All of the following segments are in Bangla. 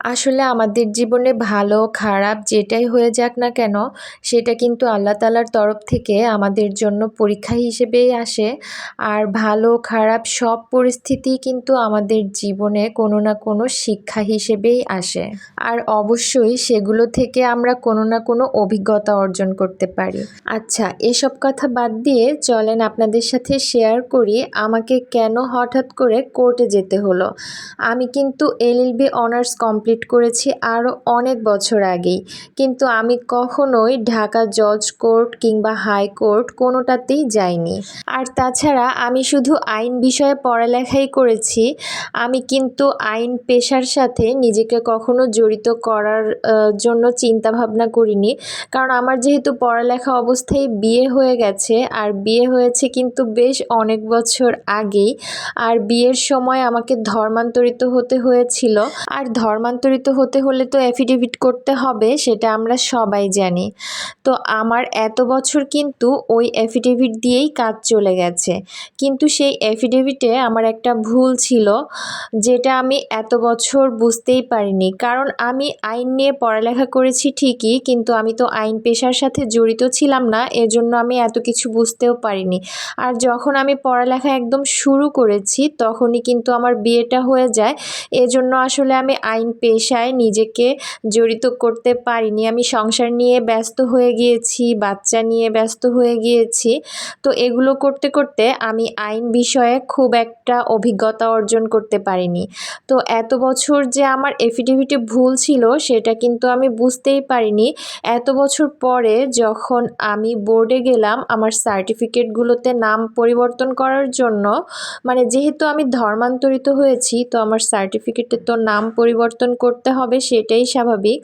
আসলে আমাদের জীবনে ভালো, খারাপ যেটাই হয়ে যাক না কেন, সেটা কিন্তু আল্লাহ তালার তরফ থেকে আমাদের জন্য পরীক্ষা হিসেবেই আসে। আর ভালো, খারাপ সব পরিস্থিতি কিন্তু আমাদের জীবনে কোনো না কোনো শিক্ষা হিসেবেই আসে। আর অবশ্যই সেগুলো থেকে আমরা কোনো না কোনো অভিজ্ঞতা অর্জন করতে পারি। আচ্ছা এসব কথা বাদ দিয়ে চলেন আপনাদের সাথে শেয়ার করি, আমাকে কেন হঠাৎ করে কোর্টে যেতে হলো? আমি কিন্তু এলএলবি অনার্স কমপ্লিট কমপ্লিট করেছি আরও অনেক বছর আগেই। কিন্তু আমি কখনোই ঢাকা জজ কোর্ট কিংবা হাইকোর্ট কোনোটাতেই যাইনি। আর তাছাড়া আমি শুধু আইন বিষয়ে পড়ালেখাই করেছি। আমি কিন্তু আইন পেশার সাথে নিজেকে কখনো জড়িত করার জন্য চিন্তা ভাবনা করিনি। কারণ আমার যেহেতু পড়ালেখা অবস্থায় বিয়ে হয়ে গেছে, আর বিয়ে হয়েছে কিন্তু বেশ অনেক বছর আগেই। আর বিয়ের সময় আমাকে ধর্মান্তরিত হতে হয়েছিল। আর ধর্মান্তরিত রূপান্তরিত হতে হলে তো অ্যাফিডেভিট করতে হবে, সেটা আমরা সবাই জানি। তো আমার এত বছর কিন্তু ওই অ্যাফিডেভিট দিয়েই কাজ চলে গেছে। কিন্তু সেই অ্যাফিডেভিটে আমার একটা ভুল ছিল, যেটা আমি এত বছর বুঝতেই পারিনি। কারণ আমি আইন নিয়ে পড়ালেখা করেছি ঠিকই, কিন্তু আমি তো আইন পেশার সাথে জড়িত ছিলাম না, এজন্য আমি এত কিছু বুঝতেও পারিনি। আর যখন আমি পড়ালেখা একদম শুরু করেছি, তখনই কিন্তু আমার বিয়েটা হয়ে যায়। এজন্য আসলে আমি আইন পেশায় নিজেকে জড়িত করতে পারিনি। আমি সংসার নিয়ে ব্যস্ত হয়ে গিয়েছি, বাচ্চা নিয়ে ব্যস্ত হয়ে গিয়েছি। তো এগুলো করতে করতে আমি আইন বিষয়ে খুব একটা অভিজ্ঞতা অর্জন করতে পারিনি। তো এত বছর যে আমার এফিডেভিটে ভুল ছিল, সেটা কিন্তু আমি বুঝতেই পারিনি। এত বছর পরে যখন আমি বোর্ডে গেলাম, আমার সার্টিফিকেটগুলোতে নাম পরিবর্তন করার জন্য মানে যেহেতু আমি ধর্মান্তরিত হয়েছি, তো আমার সার্টিফিকেটে তো নাম পরিবর্তন করতে হবে সেটাই স্বাভাবিক।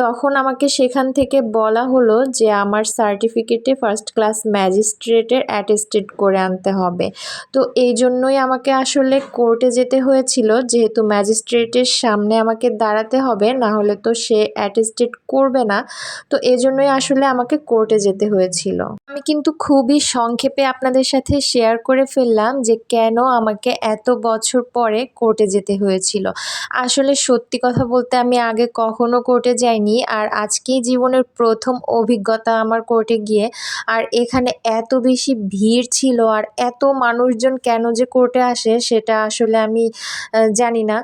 তখন আমাকে সেখান থেকে বলা হলো যে আমার সার্টিফিকেটে ফার্স্ট ক্লাস ম্যাজিস্ট্রেটের অ্যাটেস্টেড করে আনতে হবে। তো এই জন্যই আমাকে আসলে কোর্টে যেতে হয়েছিল, যেহেতু ম্যাজিস্ট্রেটের সামনে আমাকে দাঁড়াতে হবে, না হলে তো সে অ্যাটেস্টেড করবে না। তো এই জন্যই আসলে আমাকে কোর্টে যেতে হয়েছিল। আমি কিন্তু খুবই সংক্ষেপে আপনাদের সাথে শেয়ার করে ফেললাম যে কেন আমাকে এত বছর পরে কোর্টে যেতে হয়েছিল। আসলে সত্যি কথা কথা বলতে আমি আগে কখনো কোর্টে যাইনি, আর আজকেই জীবনের প্রথম অভিজ্ঞতা আমার কোর্টে গিয়ে। আর এখানে এত বেশি ভিড় ছিল, আর এত মানুষজন কেন যে কোর্টে আসে সেটা আসলে আমি জানি না।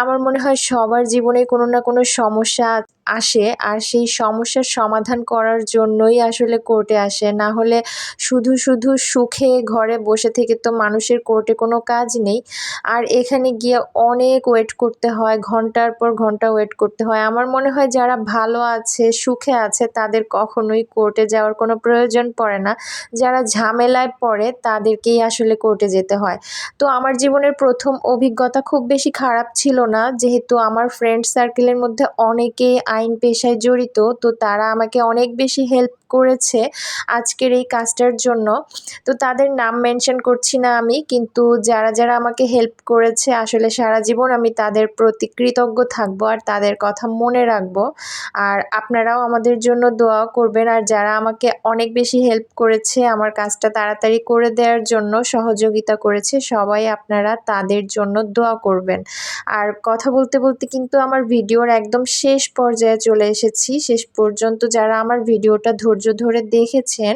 আমার মনে হয় সবার জীবনে কোনো না কোনো সমস্যা আসে আর সেই সমস্যার সমাধান করার জন্যই আসলে কোর্টে আসে। না হলে শুধু শুধু সুখে ঘরে বসে থেকে তো মানুষের কোর্টে কোনো কাজ নেই। আর এখানে গিয়ে অনেক ওয়েট করতে হয়, ঘণ্টার পর ঘণ্টা ওয়েট করতে হয়। আমার মনে হয় যারা ভালো আছে, সুখে আছে, তাদের কখনোই কোর্টে যাওয়ার কোনো প্রয়োজন পড়ে না। যারা ঝামেলায় পড়ে, তাদেরকেই আসলে কোর্টে যেতে হয়। তো আমার জীবনের প্রথম অভিজ্ঞতা খুব বেশি খারাপ ছিল না। যেহেতু আমার ফ্রেন্ড সার্কেলের মধ্যে অনেকেই আইন পেশায় জড়িত, তো তারা আমাকে অনেক বেশি হেল্প করেছে আজকের এই কাজটার জন্য। তো তাদের নাম মেনশন করছি না আমি, কিন্তু যারা যারা আমাকে হেল্প করেছে আসলে সারা জীবন আমি তাদের প্রতি কৃতজ্ঞ থাকব আর তাদের কথা মনে রাখব। আর আপনারাও আমাদের জন্য দোয়া করবেন, আর যারা আমাকে অনেক বেশি হেল্প করেছে আমার কাজটা তাড়াতাড়ি করে দেওয়ার জন্য, সহযোগিতা করেছে, সবাই আপনারা তাদের জন্য দোয়া করবেন। আর কথা বলতে বলতে কিন্তু আমার ভিডিওর একদম শেষ পর্যায়ে চলে এসেছি। শেষ পর্যন্ত যারা আমার ভিডিওটা ধৈর্য ধরে দেখেছেন,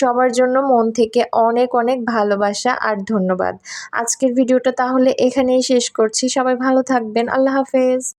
সবার জন্য মন থেকে অনেক অনেক ভালোবাসা আর ধন্যবাদ। আজকের ভিডিওটা তাহলে এখানেই শেষ করছি। সবাই ভালো থাকবেন। আল্লাহ হাফেজ।